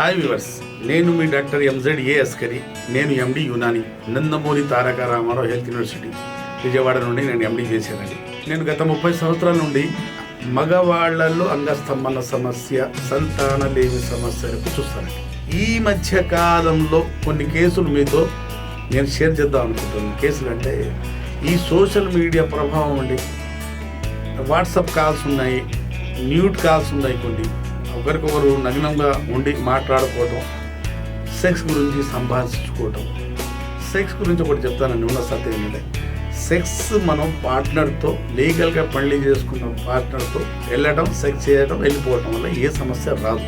Hi viewers నేను మీ doctor MZ A Askari నేను MD Unani Nandamuri Taraka Rama Rao health university Vijayawada నుండి నేను ఎండి చేశానండి. నేను గత ముప్పై సంవత్సరాల నుండి మగవాళ్ళలో అంగస్తంభన సమస్య సంతాన లేని సమస్యలకు చూస్తానండి. ఈ మధ్య కాలంలో కొన్ని కేసులు మీతో నేను షేర్ చేద్దాం అనుకుంటున్నాను. కేసులు అంటే ఈ సోషల్ మీడియా ప్రభావం అండి. వాట్సాప్ కాల్స్ ఉన్నాయి న్యూట్ కాల్స్ ఉన్నాయి కొన్ని. ఒకరికొకరు నగ్నంగా ఉండి మాట్లాడుకోవటం సెక్స్ గురించి సంభాషించుకోవటం. సెక్స్ గురించి ఒకటి చెప్తానండి ఉన్న సత్యం ఏంటంటే సెక్స్ మనం పార్ట్నర్తో లీగల్గా పెళ్ళి చేసుకున్న పార్ట్నర్తో వెళ్ళడం సెక్స్ చేయడం వెళ్ళిపోవటం వల్ల ఏ సమస్య రాదు.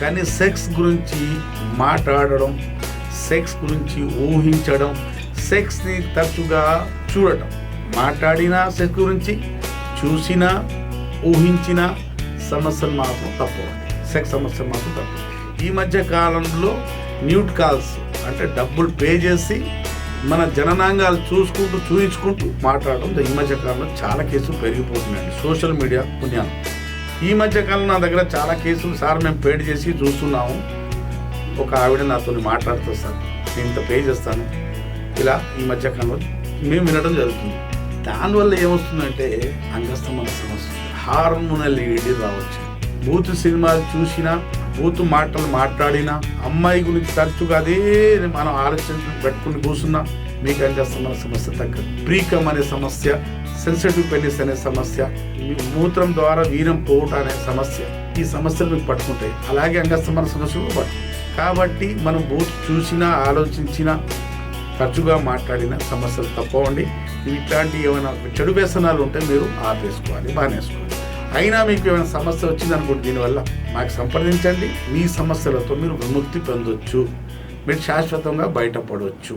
కానీ సెక్స్ గురించి మాట్లాడడం సెక్స్ గురించి ఊహించడం సెక్స్ని తరచుగా చూడటం. మాట్లాడినా సెక్స్ గురించి చూసినా ఊహించినా సమస్యలు మాత్రం తప్పు సెక్స్ సమస్యలు మాత్రం తప్పు. ఈ మధ్య కాలంలో న్యూట్ కాల్స్ అంటే డబ్బులు పే చేసి మన జననాంగాలు చూసుకుంటూ చూయించుకుంటూ మాట్లాడడం ఈ మధ్య కాలంలో చాలా కేసులు పెరిగిపోతున్నాయండి. సోషల్ మీడియా పుణ్యాలు. ఈ మధ్య కాలంలో నా దగ్గర చాలా కేసులు సార్ మేము పేడ్ చేసి చూస్తున్నాము. ఒక ఆవిడ నాతో మాట్లాడుతుంది సార్. నేను ఇంత పే చేస్తాను. ఇలా ఈ మధ్య కాలంలో మేము వినడం జరుగుతుంది. దానివల్ల ఏమొస్తుందంటే అంగస్తమన సమస్య. హార్మోనల్ ఏడి రావచ్చు? బూతు సినిమాలు చూసినా బూతు మాటలు మాట్లాడినా అమ్మాయి గురించి తరచుగా అదే మనం ఆలోచన పెట్టుకుని కూర్చున్నా మీకు అంగస్తమన సమస్య తగ్గదు. ప్రీకమ్ అనే సమస్య సెన్సిటివ్ పెనిస్ అనే సమస్య మూత్రం ద్వారా వీరం పోవటం అనే సమస్య ఈ సమస్యలు మీకు పట్టుకుంటాయి. అలాగే అంగస్తమన సమస్యలు కూడా కాబట్టి మనం బూత్ చూసినా ఆలోచించినా తరచుగా మాట్లాడిన సమస్యలు తప్పవండి. ఇట్లాంటి ఏమైనా చెడు వ్యసనాలు ఉంటే మీరు ఆపేసుకోవాలి బానేసుకోవాలి అయినా మీకు ఏమైనా సమస్య వచ్చిందనుకోండి దీనివల్ల మాకు సంప్రదించండి. మీ సమస్యలతో మీరు విముక్తి పొందొచ్చు. మీరు శాశ్వతంగా బయటపడవచ్చు